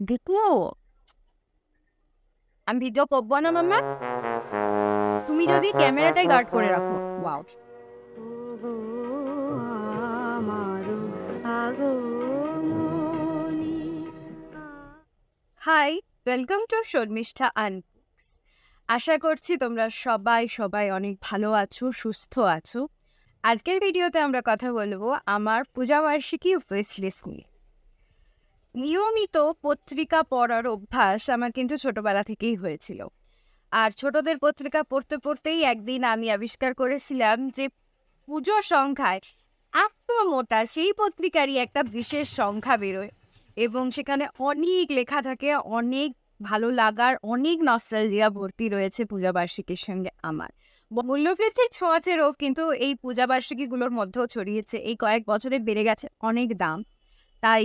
দীপু আমি ভিডিও করব না মাম্মা তুমি যদি ক্যামেরাটাই গার্ড করে রাখো। Wow hi welcome to Sharmistha আন আশা করছি তোমরা সবাই সবাই অনেক ভালো আছো, সুস্থ আছো। আজকের ভিডিওতে আমরা কথা বলব আমার পূজাবার্ষিকী উইশ লিস্ট নিয়ে। নিয়মিত পত্রিকা পড়ার অভ্যাস আমার কিন্তু ছোটবেলা থেকেই হয়েছিল। আর ছোটদের পত্রিকা পড়তে পড়তেই একদিন আমি আবিষ্কার করেছিলাম যে পুজো সংখ্যায় এত মোটা সেই পত্রিকারই একটা বিশেষ সংখ্যা বেরোয় এবং সেখানে অনেক লেখা থাকে, অনেক ভালো লাগার, অনেক নস্টালজিয়া ভর্তি রয়েছে পূজাবার্ষিকীর সঙ্গে আমার। মূল্যবৃদ্ধির ছোঁয়াচেরও কিন্তু এই পূজাবার্ষিকীগুলোর মধ্যেও ছড়িয়েছে। এই কয়েক বছরে বেড়ে গেছে অনেক দাম। তাই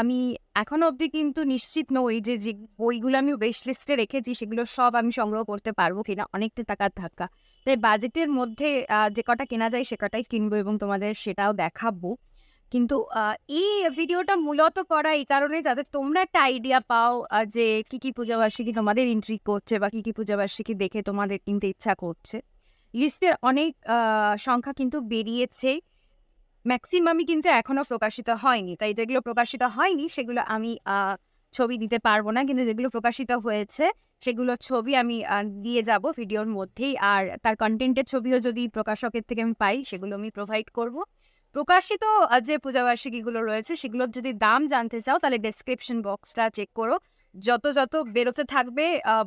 আমি এখনও অবধি কিন্তু নিশ্চিত নই যে যে বইগুলো আমি ওয়েশ লিস্টে রেখেছি, সেগুলো সব আমি সংগ্রহ করতে পারব কিনা, অনেকটা টাকার ধাক্কা। তাই বাজেটের মধ্যে যে কটা কেনা যায়, সে কটাই কিনবো এবং তোমাদের সেটাও দেখাবো। কিন্তু এই ভিডিওটা মূলত করা এই কারণে যাতে তোমরা একটা আইডিয়া পাও যে কি কি পূজাবার্ষিকী তোমাদের ইন্ট্রি করছে বা কি কি পূজাবার্ষিকী দেখে তোমাদের কিনতে ইচ্ছা করছে। লিস্টের অনেক সংখ্যা কিন্তু বেরিয়েছে। ম্যাক্সিমামই কিন্তু এখনও প্রকাশিত হয়নি। তাই যেগুলো প্রকাশিত হয়নি, সেগুলো আমি ছবি দিতে পারব না। কিন্তু যেগুলো প্রকাশিত হয়েছে, সেগুলো ছবি আমি দিয়ে যাব ভিডিওর মধ্যেই। আর তার কন্টেন্টের ছবিও যদি প্রকাশকের থেকে আমি পাই, সেগুলো আমি প্রোভাইড করব। প্রকাশিত যে পূজাবার্ষিকীগুলো রয়েছে, সেগুলোর যদি দাম জানতে চাও, তাহলে ডেসক্রিপশন বক্সটা চেক করো। যত যত বেরোতে থাকবে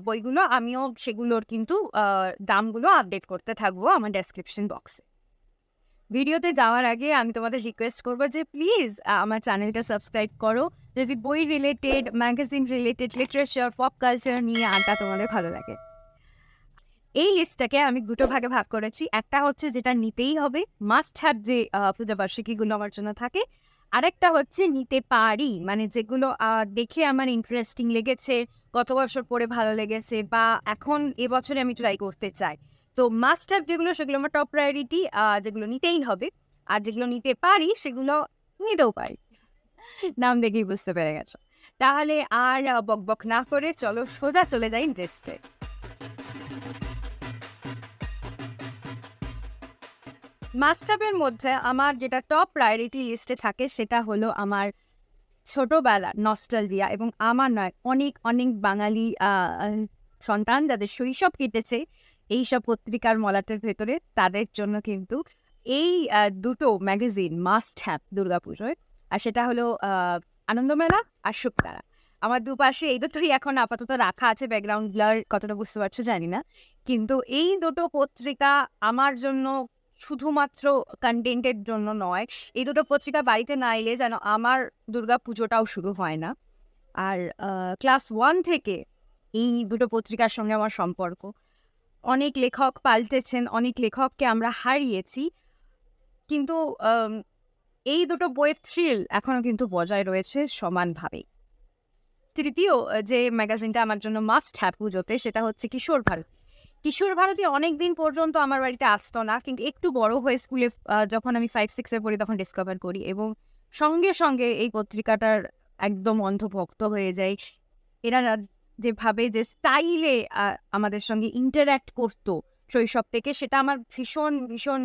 বইগুলো, আমিও সেগুলোর কিন্তু দামগুলো আপডেট করতে থাকব আমার ডেসক্রিপশন বক্সে ভিডিওতে যাওয়ার আগে আমি তোমাদের রিকোয়েস্ট করব যে প্লিজ আমার চ্যানেলটা সাবস্ক্রাইব করো। যদি বই related magazine related literature pop culture নিয়ে আড্ডা তোমাদের ভালো লাগে। এই লিস্টটাকে আমি দুটো ভাগে ভাগ করেছি। একটা হচ্ছে যেটা নিতেই হবে মাস্ট হ্যাভ যে পূজাবার্ষিকীগুলো আমার জন্য থাকে। আরেকটা হচ্ছে নিতে পারি মানে যেগুলো দেখে আমার ইন্টারেস্টিং লেগেছে গত বছর পরে ভালো লেগেছে, বা এখন এবছরে আমি ট্রাই করতে চাই। তো মাস্ট হ্যাভ যেগুলো সেগুলো আমার টপ প্রায়োরিটি যেগুলো নিতেই হবে। আর যেগুলো নিতে পারি সেগুলো নিতেও পারি। নাম দেখেই বুঝতে পেরে গেছো। তাহলে আর আহ, বকবক না করে চলো সোজা চলে যাই লিস্টে মাস্টাবের মধ্যে আমার যেটা টপ প্রায়োরিটি লিস্টে থাকে সেটা হলো আমার ছোটবেলা নস্টালজিয়া এবং আমার নয় অনেক অনেক বাঙালি সন্তান যাদের শৈশব কেটেছে এইসব পত্রিকার মলাটের ভেতরে তাদের জন্য কিন্তু এই দুটো ম্যাগাজিন মাস্ট হ্যাভ দুর্গাপুজোয়। আর সেটা হলো আনন্দমেলা আর শুক্তারা। আমার দুপাশে এই দুটোই এখন আপাতত রাখা আছে ব্যাকগ্রাউন্ড ব্লার কতটা বুঝতে পারছ জানি না। কিন্তু এই দুটো পত্রিকা আমার জন্য শুধুমাত্র কন্টেন্টের জন্য নয়, এই দুটো পত্রিকা বাড়িতে না এলে যেন আমার দুর্গা পুজোটাও শুরু হয় না। আর ক্লাস ওয়ান থেকে এই দুটো পত্রিকার সঙ্গে আমার সম্পর্ক। অনেক লেখক পাল্টেছেন, অনেক লেখককে আমরা হারিয়েছি। কিন্তু এই দুটো বইয়ের থ্রিল এখনও কিন্তু বজায় রয়েছে সমানভাবেই। তৃতীয় যে ম্যাগাজিনটা আমার জন্য মাস্ট হ্যাভ পুজোতে, সেটা হচ্ছে কিশোর ভারতী। কিশোর ভারতী অনেক দিন পর্যন্ত আমার বাড়িতে আসতো না, কিন্তু একটু বড় হয়ে স্কুলে যখন আমি ফাইভ সিক্সে পড়ি, তখন ডিসকভার করি এবং সঙ্গে সঙ্গে এই পত্রিকাটার একদম অন্ধভক্ত হয়ে যাই। এরা যেভাবে যে স্টাইলে আমাদের সঙ্গে ইন্টারঅ্যাক্ট করতো শৈশব থেকে, সেটা আমার ভীষণ ভীষণ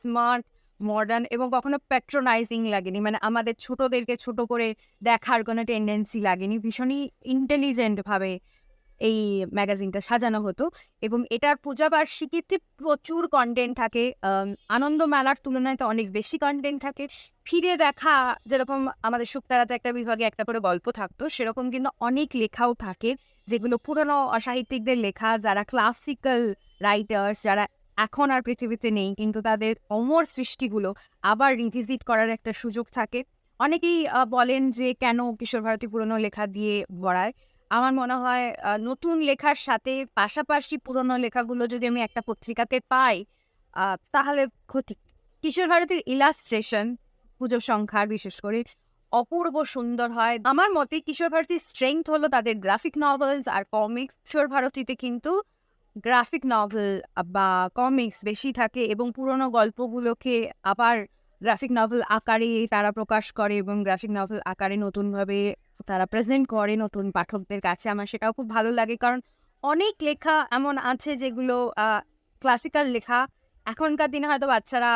স্মার্ট মডার্ন এবং কখনো প্যাট্রোনাইজিং লাগেনি। মানে আমাদের ছোটদেরকে ছোট করে দেখার কোনো টেন্ডেন্সি লাগেনি। ভীষণই ইন্টেলিজেন্টভাবে এই ম্যাগাজিনটা সাজানো হতো এবং এটার পূজাবার্ষিকীতে প্রচুর কন্টেন্ট থাকে আনন্দ মেলার তুলনায় তো অনেক বেশি কন্টেন্ট থাকে। ফিরে দেখা যেরকম আমাদের শুক্তারাতে একটা বিভাগে একটা করে গল্প থাকতো, সেরকম কিন্তু অনেক লেখাও থাকে। যেগুলো পুরনো সাহিত্যিকদের লেখা, যারা ক্লাসিক্যাল রাইটার্স যারা এখন আর পৃথিবীতে নেই, কিন্তু তাদের অমর সৃষ্টিগুলো আবার রিভিজিট করার একটা সুযোগ থাকে। অনেকেই বলেন যে, কেন কিশোর ভারতী পুরনো লেখা দিয়ে ভরায় আমার মনে হয় নতুন লেখার সাথে পাশাপাশি পুরনো লেখাগুলো যদি আমি একটা পত্রিকাতে পাই তাহলে ক্ষতি। কিশোর ভারতীর ইলাস্ট্রেশন পুজো সংখ্যার বিশেষ করে অপূর্ব সুন্দর হয়। আমার মতে কিশোর ভারতীর স্ট্রেংথ হলো তাদের গ্রাফিক নভেলস আর কমিক্স কিশোর ভারতীতে কিন্তু গ্রাফিক নভেল বা কমিক্স বেশি থাকে এবং পুরনো গল্পগুলোকে আবার গ্রাফিক নভেল আকারে তারা প্রকাশ করে এবং গ্রাফিক নভেল আকারে নতুনভাবে তারা প্রেজেন্ট করে নতুন পাঠকদের কাছে। আমার সেটাও খুব ভালো লাগে কারণ অনেক লেখা এমন আছে যেগুলো ক্লাসিক্যাল লেখা। এখনকার দিনে হয়তো বাচ্চারা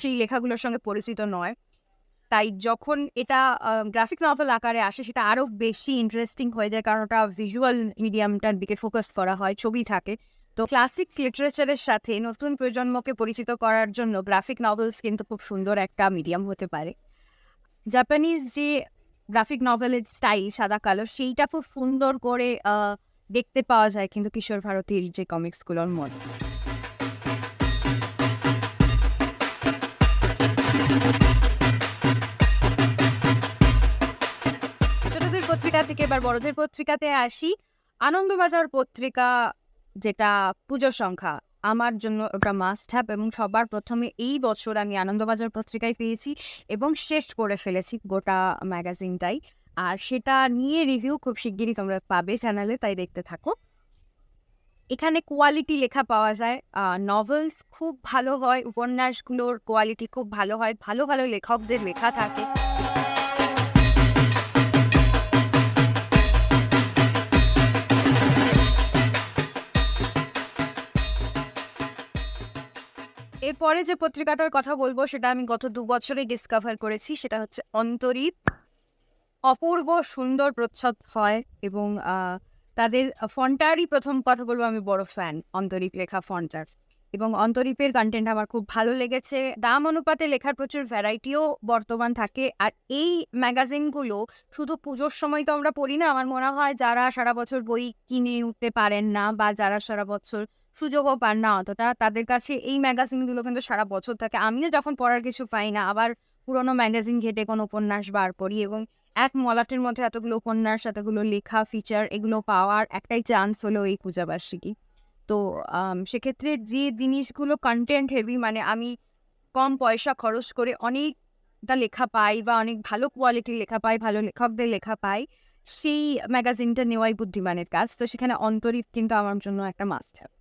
সেই লেখাগুলোর সঙ্গে পরিচিত নয়। তাই যখন এটা গ্রাফিক নভেল আকারে আসে, সেটা আরও বেশি ইন্টারেস্টিং হয়ে যায়, কারণ ওটা ভিজুয়াল মিডিয়ামটার দিকে ফোকাস করা হয়, ছবি থাকে। তো ক্লাসিক লিটারেচারের সাথে নতুন প্রজন্মকে পরিচিত করার জন্য গ্রাফিক নভেলস কিন্তু খুব সুন্দর একটা মিডিয়াম হতে পারে। জাপানিজ যে গ্রাফিক নভেলের স্টাইল সাদা কালো, সেইটা খুব সুন্দর করে দেখতে পাওয়া যায় কিন্তু কিশোর ভারতীর যে কমিক্সগুলোর মধ্যে। পত্রিকা থেকে এবার বড়দের পত্রিকাতে আসি। আনন্দবাজার পত্রিকা, যেটা পুজোর সংখ্যা, আমার জন্য ওটা মাস্ট হ্যাভ এবং সবার প্রথমে এই বছর আমি আনন্দবাজার পত্রিকায় পেয়েছি এবং শেষ করে ফেলেছি গোটা ম্যাগাজিনটাই আর সেটা নিয়ে রিভিউ খুব শিগগিরই তোমরা পাবে চ্যানেলে তাই দেখতে থাকো। এখানে কোয়ালিটি লেখা পাওয়া যায়। নভেলস খুব ভালো হয়, উপন্যাসগুলোর কোয়ালিটি খুব ভালো হয়, ভালো ভালো লেখকদের লেখা থাকে। এরপরে যে পত্রিকাটার কথা বলব, সেটা আমি গত দু বছরে ডিসকভার করেছি, সেটা হচ্ছে অন্তরীপ। অপূর্ব সুন্দর প্রচ্ছদ হয় এবং তাদের ফন্টারই প্রথম কথা বলব, আমি বড় ফ্যান অন্তরীপ লেখা ফন্টার। এবং অন্তরীপের কন্টেন্ট আমার খুব ভালো লেগেছে। দাম অনুপাতে লেখার প্রচুর ভ্যারাইটিও বর্তমান থাকে। আর এই ম্যাগাজিনগুলো শুধু পুজোর সময় তো আমরা পড়ি না, আমার মনে হয় যারা সারা বছর বই কিনে উঠতে পারেন না বা যারা সারা বছর সুযোগও পান না অতটা। তাদের কাছে এই ম্যাগাজিনগুলো কিন্তু সারা বছর থাকে। আমিও যখন পড়ার কিছু পাই না, আবার পুরোনো ম্যাগাজিন ঘেটে কোনো উপন্যাস বার করি এবং এক মলাটের মধ্যে এতগুলো উপন্যাস, এতগুলো লেখা ফিচার এগুলো পাওয়ার একটাই চান্স হলো এই পূজাবার্ষিকী। তো সেক্ষেত্রে যে জিনিসগুলো কন্টেন্ট হেভি মানে আমি কম পয়সা খরচ করে অনেকটা লেখা পাই বা অনেক ভালো কোয়ালিটির লেখা পাই, ভালো লেখকদের লেখা পাই, সেই ম্যাগাজিনটা নেওয়াই বুদ্ধিমানের কাজ। তো সেখানে অন্তরীপ কিন্তু আমার জন্য একটা মাস্ট হ্যাভ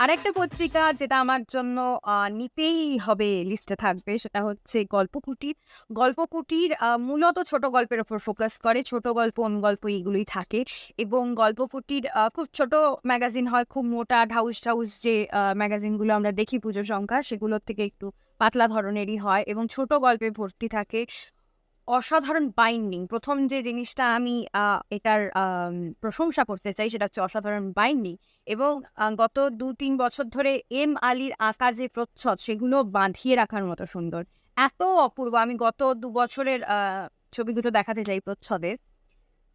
আরেকটা পত্রিকা যেটা আমার জন্য নিতেই হবে লিস্টে থাকবে, সেটা হচ্ছে গল্পকুটির গল্পকুটির মূলত ছোট গল্পের ওপর ফোকাস করে, ছোট গল্প অনুগল্প এগুলোই থাকে। এবং গল্পকুটির খুব ছোট ম্যাগাজিন হয়, খুব মোটা, ঢাউস ঢাউস যে ম্যাগাজিনগুলো আমরা দেখি পুজো সংখ্যা, সেগুলোর থেকে একটু পাতলা ধরনেরই হয়। এবং ছোট গল্পে ভর্তি থাকে। অসাধারণ বাইন্ডিং প্রথম যে জিনিসটা আমি এটার প্রশংসা করতে চাই সেটা হচ্ছে অসাধারণ বাইন্ডিং এবং গত দু তিন বছর ধরে এম আলীর আঁকা যে প্রচ্ছদ সেগুলো বাঁধিয়ে রাখার মতো সুন্দর। এত অপূর্ব। আমি গত দু বছরের আহ, ছবিগুলো দেখাতে চাই প্রচ্ছদের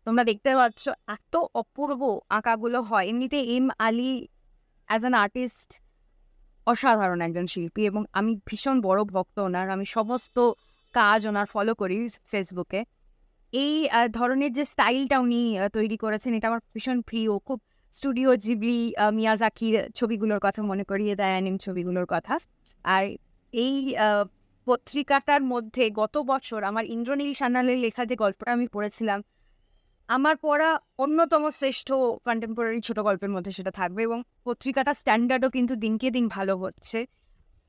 তোমরা দেখতে পাচ্ছ এত অপূর্ব আঁকাগুলো হয়। এমনিতে M Ali as an artist অসাধারণ একজন শিল্পী এবং আমি ভীষণ বড় ভক্ত ওনার। আমি সমস্ত কাজ ওনার ফলো করি ফেসবুকে এই ধরনের যে স্টাইলটা উনি তৈরি করেছেন, এটা আমার ভীষণ প্রিয়। খুব স্টুডিও জিবলি মিয়াজাকির ছবিগুলোর কথা মনে করিয়ে দেয় অ্যানিম ছবিগুলোর কথা। আর এই পত্রিকাটার মধ্যে গত বছর আমার ইন্দ্রনীল সান্যালের লেখা যে গল্পটা আমি পড়েছিলাম, আমার পড়া অন্যতম শ্রেষ্ঠ কন্টেম্পোরারি ছোট গল্পের মধ্যে সেটা থাকবে এবং পত্রিকাটা স্ট্যান্ডার্ডও কিন্তু দিনকে দিন ভালো হচ্ছে।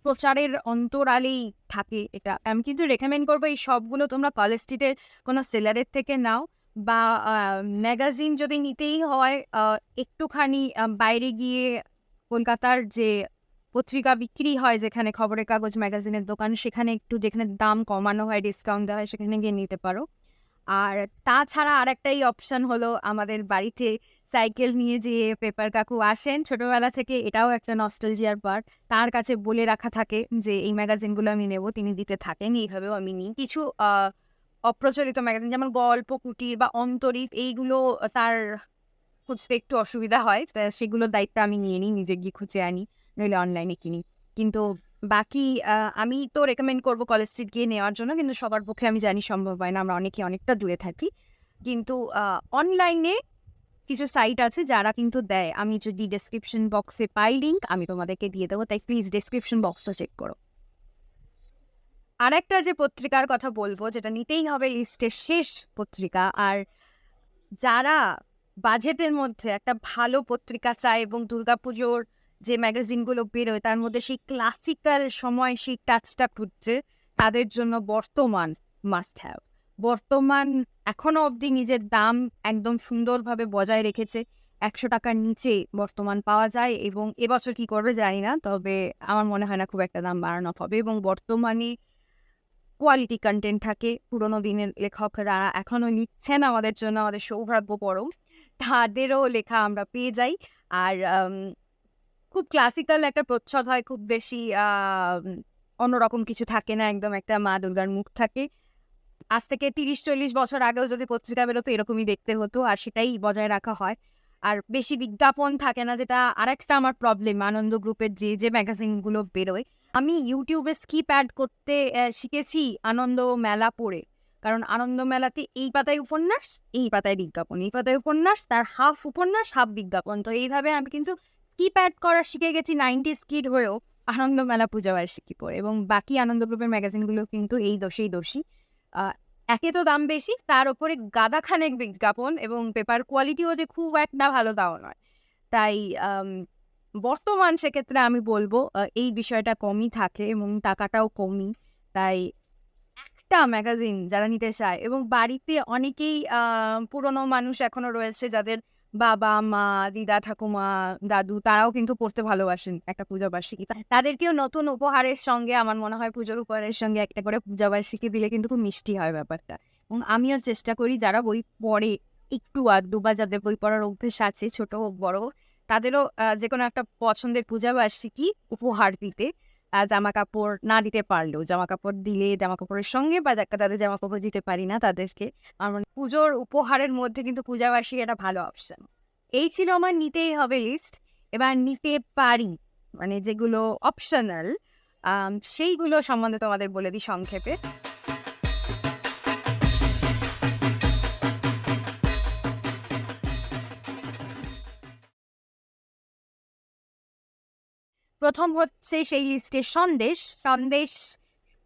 প্রচারের অন্তরালেই থাকে এটা। আমি কিন্তু রেকমেন্ড করব এই সবগুলো তোমরা কলেজ স্ট্রিটের কোনো সেলারের থেকে নাও বা ম্যাগাজিন যদি নিতেই হয় একটুখানি বাইরে গিয়ে কলকাতার যে পত্রিকা বিক্রি হয় যেখানে খবরের কাগজ ম্যাগাজিনের দোকান, সেখানে একটু যেখানে দাম কমানো হয় ডিসকাউন্ট দেওয়া হয়, সেখানে গিয়ে নিতে পারো। আর তাছাড়া আর একটাই অপশান হলো আমাদের বাড়িতে সাইকেল নিয়ে যে পেপার কাকু আসেন। ছোটবেলা থেকে এটাও একটা নস্টালজিয়ার পার্ট তার কাছে বলে রাখা থাকে যে, এই ম্যাগাজিনগুলো আমি নেব, তিনি দিতে থাকেন, এইভাবেও আমি নিই। কিছু অপ্রচলিত ম্যাগাজিন যেমন গল্প, কুটির বা অন্তরীপ, এইগুলো তার খুঁজতে একটু অসুবিধা হয়। সেগুলোর দায়িত্ব আমি নিয়ে নিই, নিজে গিয়ে খুঁজে আনি, নইলে অনলাইনে কিনি। কিন্তু বাকি আমি তো রেকমেন্ড করব কলেজ স্ট্রিট গিয়ে নেওয়ার জন্য, কিন্তু সবার পক্ষে আমি জানি সম্ভব হয় না, আমরা অনেকে অনেকটা দূরে থাকি। কিন্তু অনলাইনে কিছু সাইট আছে যারা কিন্তু দেয়। আমি যদি ডেসক্রিপশন বক্সে পাই লিঙ্ক আমি তোমাদেরকে দিয়ে দেবো, তাই প্লিজ ডেসক্রিপশন বক্সটা চেক করো। আর একটা যে পত্রিকার কথা বলব, যেটা নিতেই হবে লিস্টের শেষ পত্রিকা, আর যারা বাজেটের মধ্যে একটা ভালো পত্রিকা চায় এবং দুর্গাপুজোর যে ম্যাগাজিনগুলো বেরোয়, তার মধ্যে সেই ক্লাসিক্যাল সময় সেই টাচটা খুঁজছে তাদের জন্য বর্তমান মাস্ট হ্যাভ বর্তমান এখনও অবধি নিজের দাম একদম সুন্দরভাবে বজায় রেখেছে। একশো টাকার নিচে বর্তমান পাওয়া যায় এবং এবছর কি করবে জানি না, তবে আমার মনে হয় না খুব একটা দাম বাড়ানো হবে এবং বর্তমানে কোয়ালিটি কন্টেন্ট থাকে। পুরোনো দিনের লেখকরা এখনও লিখছেন আমাদের জন্য আমাদের সৌভাগ্য পরম। তাদেরও লেখা আমরা পেয়ে যাই। আর খুব ক্লাসিক্যাল একটা প্রচ্ছদ হয়, খুব বেশি অন্যরকম কিছু থাকে না, একদম একটা মা দুর্গার মুখ থাকে। আজ থেকে তিরিশ, চল্লিশ বছর আগেও যদি পত্রিকা বেরোতো, এরকমই দেখতে হতো আর সেটাই বজায় রাখা হয়। আর বেশি বিজ্ঞাপন থাকে না, যেটা আরেকটা আমার প্রবলেম আনন্দ গ্রুপের যে যে ম্যাগাজিনগুলো বেরোয়। আমি ইউটিউবে স্কিপ অ্যাড করতে শিখেছি আনন্দ মেলা পড়ে। কারণ আনন্দ মেলাতে এই পাতায় উপন্যাস, এই পাতায় বিজ্ঞাপন, এই পাতায় উপন্যাস, তার হাফ উপন্যাস হাফ বিজ্ঞাপন। তো এইভাবে আমি কিন্তু স্কিপ অ্যাড করা শিখে গেছি নাইনটি স্কিড হয়েও আনন্দ মেলা পূজা বার্ষিকী পড়ে এবং বাকি আনন্দ গ্রুপের ম্যাগাজিনগুলো কিন্তু এই দোষেই দোষী। একে তো দাম বেশি, তার উপরে গাদাখানেক বিজ্ঞাপন এবং পেপার কোয়ালিটিও যে খুব একটা ভালো তাও নয়। তাই বর্তমান সেক্ষেত্রে আমি বলব এই বিষয়টা কমই থাকে এবং টাকাটাও কমই। তাই একটা ম্যাগাজিন যারা নিতে চায় এবং বাড়িতে অনেকেই পুরনো মানুষ এখনও রয়েছে যাদের বাবা, মা, দিদা, ঠাকুমা, দাদু তারাও কিন্তু পড়তে ভালোবাসেন একটা পূজা বার্ষিকী। তাদেরকেও নতুন উপহারের সঙ্গে আমার মনে হয় পুজোর উপহারের সঙ্গে একটা করে পূজা বার্ষিকী দিলে কিন্তু খুব মিষ্টি হয় ব্যাপারটা। এবং আমিও চেষ্টা করি যারা বই পড়ে একটু আধটু বা যাদের বই পড়ার অভ্যেস আছে, ছোট হোক, বড় হোক, তাদেরও যে কোনো একটা পছন্দের পূজা বার্ষিকী উপহার দিতে। জামা কাপড় না দিতে পারলেও জামা কাপড় দিলে জামা কাপড়ের সঙ্গে বা তাদের জামা কাপড় দিতে পারি না তাদেরকে, আমার পুজোর উপহারের মধ্যে কিন্তু পূজাবাসী একটা ভালো অপশন এই ছিল আমার নিতেই হবে লিস্ট এবার নিতে পারি মানে যেগুলো অপশনাল সেইগুলো সম্বন্ধে তোমাদের বলে দিই সংক্ষেপে। প্রথম হচ্ছে সেই লিস্টে সন্দেশ সন্দেশ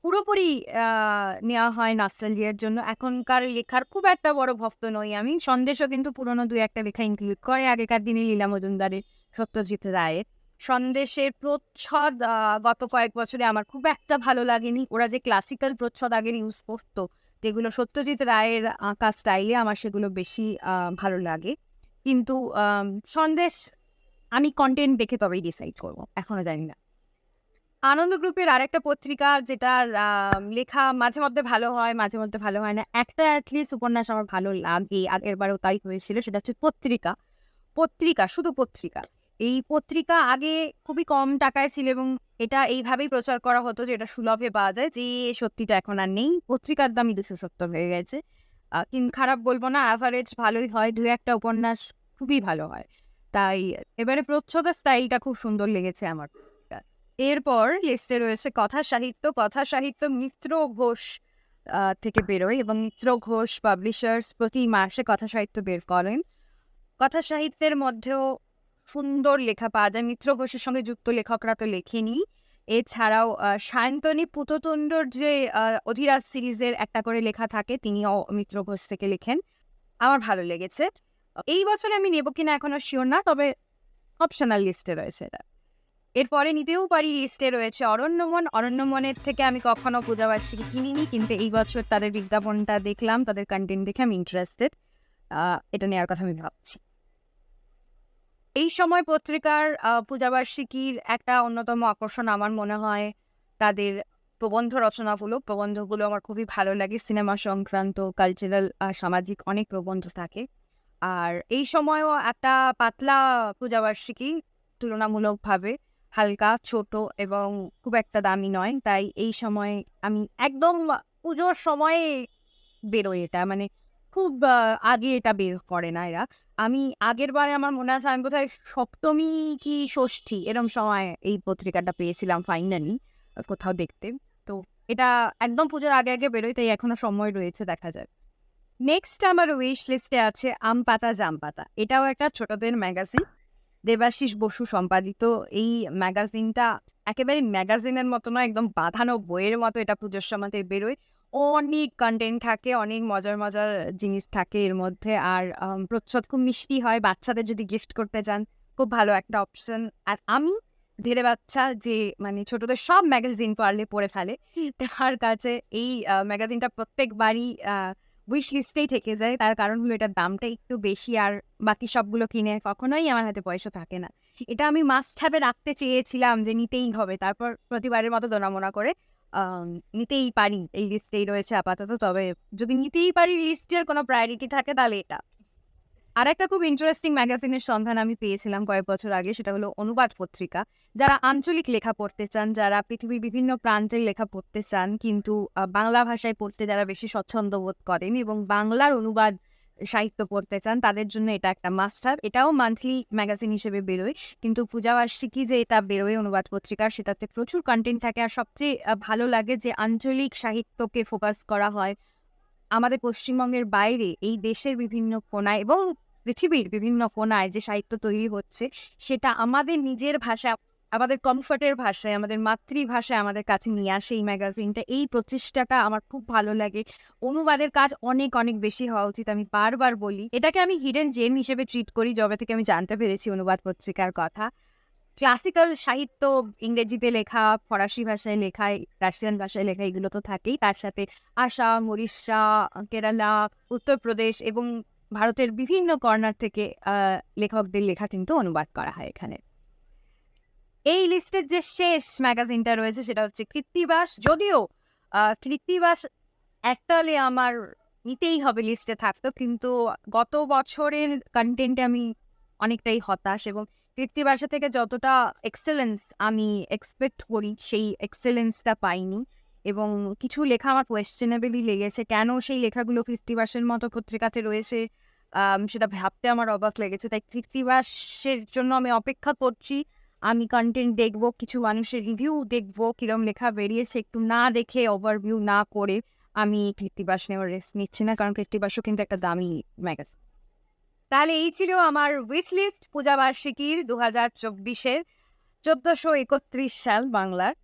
পুরোপুরি নেওয়া হয় নাস্টালজিয়ার জন্য। এখনকার লেখার খুব একটা বড় ভক্ত নই আমি। সন্দেশও কিন্তু পুরোনো দুই একটা লেখা ইনক্লুড করে। আগেকার দিনে লীলা মজুমদারের সত্যজিৎ রায়ের। সন্দেশের প্রচ্ছদ গত কয়েক বছরে আমার খুব একটা ভালো লাগেনি। ওরা যে ক্লাসিক্যাল প্রচ্ছদ আগে ইউজ করতো, যেগুলো সত্যজিৎ রায়ের আঁকা স্টাইলে আমার সেগুলো বেশি ভালো লাগে। কিন্তু সন্দেশ আমি কন্টেন্ট দেখে তবেই ডিসাইড করব, এখনও জানি না। আনন্দ গ্রুপের আরেকটা পত্রিকা যেটার লেখা মাঝে মধ্যে ভালো হয়, মাঝে মধ্যে ভালো হয় না, একটা অ্যাটলিস্ট উপন্যাস আমার ভালো লাগে আগের তাই হয়েছিল, সেটা হচ্ছে পত্রিকা। পত্রিকা, শুধু পত্রিকা। এই পত্রিকা আগে খুবই কম টাকায় ছিল এবং এটা এইভাবেই প্রচার করা হতো যে এটা সুলভে পাওয়া যায়, যে সত্যিটা এখন আর নেই। পত্রিকার দামই দুশো সত্তর হয়ে গেছে। কিন্তু খারাপ বলব না অ্যাভারেজ ভালোই হয়, দু একটা উপন্যাস খুবই ভালো হয়। তাই এবারে প্রচ্ছদের স্টাইলটা খুব সুন্দর লেগেছে আমার। এরপর লিস্টে রয়েছে কথা সাহিত্য কথা সাহিত্য মিত্র ঘোষ থেকে বেরোয় এবং মিত্র ঘোষ পাবলিশার্স প্রতি মাসে কথা সাহিত্য বের করেন। কথা সাহিত্যের মধ্যেও সুন্দর লেখা পাওয়া যায়। মিত্র ঘোষের সঙ্গে যুক্ত লেখকরা তো লেখেনি। এছাড়াও সায়ন্তনী পুততুণ্ডর যে অধিরাজ সিরিজের একটা করে লেখা থাকে, তিনিও মিত্র ঘোষ থেকে লেখেন। আমার ভালো লেগেছে। এই বছরে আমি নেব কিনা এখনও শিওর না, তবে অপশনাল লিস্টে রয়েছে এটা। এরপরে নিতেও পারি লিস্টে রয়েছে অরণ্যমন। অরণ্যমনের থেকে আমি কখনো পূজাবার্ষিকী কিনিনি, কিন্তু এই বছর তাদের বিজ্ঞাপনটা দেখলাম, তাদের কন্টেন্ট দেখে আমি ইন্টারেস্টেড এটা নেওয়ার কথা আমি ভাবছি। এই সময় পত্রিকার পূজাবার্ষিকীর একটা অন্যতম আকর্ষণ আমার মনে হয় তাদের প্রবন্ধ রচনাগুলো। প্রবন্ধগুলো আমার খুবই ভালো লাগে। সিনেমা সংক্রান্ত কালচারাল সামাজিক অনেক প্রবন্ধ থাকে। আর এই সময়ও একটা পাতলা পূজাবার্ষিকী তুলনামূলকভাবে হালকা, ছোট এবং খুব একটা দামি নয়। তাই এই সময় আমি একদম পুজোর সময়ে বেরোয় এটা। মানে খুব আগে এটা বের করে না এরা। আমি আগের বারে আমার মনে আছে আমি কোথায় সপ্তমী কি ষষ্ঠী এরম সময় এই পত্রিকাটা পেয়েছিলাম ফাইনালি কোথাও দেখতে। তো এটা একদম পুজোর আগে আগে বেরোয়, তাই এখনও সময় রয়েছে দেখা যায় নেক্সট আমার উইশ লিস্টে আছে আম পাতা জাম পাতা। এটাও একটা ছোটদের ম্যাগাজিন দেবাশিস বসু সম্পাদিত এই ম্যাগাজিনটা একেবারে ম্যাগাজিনের মতো নয় একদম বাঁধানো বইয়ের মতো এটা পুজোর সময়তে বেরোয়। অনেক কন্টেন্ট থাকে অনেক মজার মজার জিনিস থাকে এর মধ্যে। আর প্রচ্ছদ খুব মিষ্টি হয় বাচ্চাদের যদি গিফট করতে চান খুব ভালো একটা অপশন আর আমি ধীরে বাচ্চা যে মানে ছোটদের সব ম্যাগাজিন পারলে পড়ে ফেলে তার কাছে এই ম্যাগাজিনটা প্রত্যেকবারই উইশ লিস্টেই থেকে যায়। তার কারণ হলো এটার দামটা একটু বেশি আর বাকি সবগুলো কিনে কখনোই আমার হাতে পয়সা থাকে না। এটা আমি মাস্ট হ্যাভে রাখতে চেয়েছিলাম যে নিতেই হবে। তারপর প্রতিবারের মতো দোনামোনা করে নিতেই পারি। এই লিস্টেই রয়েছে আপাতত। তবে যদি নিতেই পারি লিস্টের কোনো প্রায়োরিটি থাকে তাহলে এটা। আর একটা খুব ইন্টারেস্টিং ম্যাগাজিনের সন্ধান আমি পেয়েছিলাম কয়েক বছর আগে, সেটা হলো অনুবাদ পত্রিকা। যারা আঞ্চলিক লেখা পড়তে চান, যারা পৃথিবীর বিভিন্ন প্রান্তের লেখা পড়তে চান, কিন্তু বাংলা ভাষায় পড়তে যারা বেশি স্বচ্ছন্দ বোধ করেন এবং বাংলার অনুবাদ সাহিত্য পড়তে চান, তাদের জন্য এটা একটা মাস্টার এটাও মান্থলি ম্যাগাজিন হিসেবে বেরোয়। কিন্তু পূজাবার্ষিকী যে এটা বেরোয় অনুবাদ পত্রিকা, সেটাতে প্রচুর কন্টেন্ট থাকে। আর সবচেয়ে ভালো লাগে যে আঞ্চলিক সাহিত্যকে ফোকাস করা হয় আমাদের পশ্চিমবঙ্গের বাইরে, এই দেশের বিভিন্ন কোনায় এবং পৃথিবীর বিভিন্ন কোনায় যে সাহিত্য তৈরি হচ্ছে, সেটা আমাদের নিজের ভাষা আমাদের কমফর্টের ভাষায়, আমাদের মাতৃভাষায় আমাদের কাছে নিয়ে আসে এই ম্যাগাজিনটা এই প্রচেষ্টাটা আমার খুব ভালো লাগে। অনুবাদের কাজ অনেক অনেক বেশি হওয়া উচিত, আমি বারবার বলি। এটাকে আমি হিডেন জেম হিসেবে ট্রিট করি, যবে থেকে আমি জানতে পেরেছি অনুবাদ পত্রিকার কথা। ক্লাসিক্যাল সাহিত্য, ইংরেজিতে লেখা, ফরাসি ভাষায় লেখা, রাশিয়ান ভাষায় লেখা, এগুলো তো থাকেই। তার সাথে আসাম, উড়িষ্যা, কেরালা, উত্তরপ্রদেশ এবং ভারতের বিভিন্ন কর্নার থেকে লেখকদের লেখা কিন্তু অনুবাদ করা হয় এখানে। এই লিস্টের যে শেষ ম্যাগাজিনটা রয়েছে সেটা হচ্ছে কৃত্তিবাস। যদিও কৃত্তিবাস একটালে আমার নিতেই হবে লিস্টে থাকতো, কিন্তু গত বছরের কন্টেন্টে আমি অনেকটাই হতাশ এবং কৃত্তিবাসা থেকে যতটা এক্সেলেন্স আমি এক্সপেক্ট করি, সেই এক্সেলেন্সটা পাইনি এবং কিছু লেখা আমার কোয়েশ্চেনেবলই লেগেছে। কেন সেই লেখাগুলো কৃত্তিবাসের মতো পত্রিকাতে রয়েছে? সেটা ভাবতে আমার অবাক লেগেছে। তাই কৃত্তিবাসের জন্য আমি অপেক্ষা করছি। আমি কন্টেন্ট দেখব, কিছু মানুষের রিভিউ দেখব, কিরম লেখা বেরিয়েছে একটু না দেখে ওভারভিউ না করে আমি কৃত্তিবাস নেওয়ার রেস্ট নিচ্ছি না। কারণ কৃত্তিবাসও কিন্তু একটা দামি ম্যাগাজিন তাহলে এই ছিল আমার উইশ লিস্ট পূজাবার্ষিকীর দু হাজার চব্বিশের চোদ্দোশো একত্রিশ সাল বাংলার।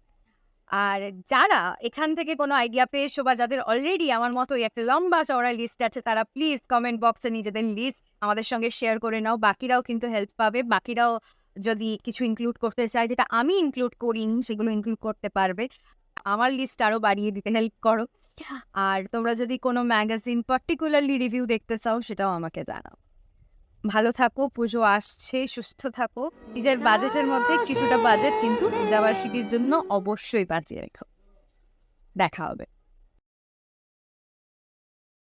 আর যারা এখান থেকে কোনো আইডিয়া পেয়েছ বা যাদের অলরেডি আমার মতোই একটা লম্বা চওড়া লিস্ট আছে, তারা প্লিজ কমেন্ট বক্সে নিজেদের লিস্ট আমাদের সঙ্গে শেয়ার করে নাও। বাকিরাও কিন্তু হেল্প পাবে। বাকিরাও যদি কিছু ইনক্লুড করতে চায়, যেটা আমি ইনক্লুড করিনি, সেগুলো ইনক্লুড করতে পারবে। আমার লিস্ট আরও বাড়িয়ে দিতে হেল্প করো। আর তোমরা যদি কোনো ম্যাগাজিন পার্টিকুলারলি রিভিউ দেখতে চাও, সেটাও আমাকে জানাও। ভালো থাকো পুজো আসছে, সুস্থ থাকো নিজের বাজেটের মধ্যে কিছুটা বাজেট কিন্তু পূজাবার্ষিকীর জন্য অবশ্যই বাঁচিয়ে রেখো। দেখা হবে।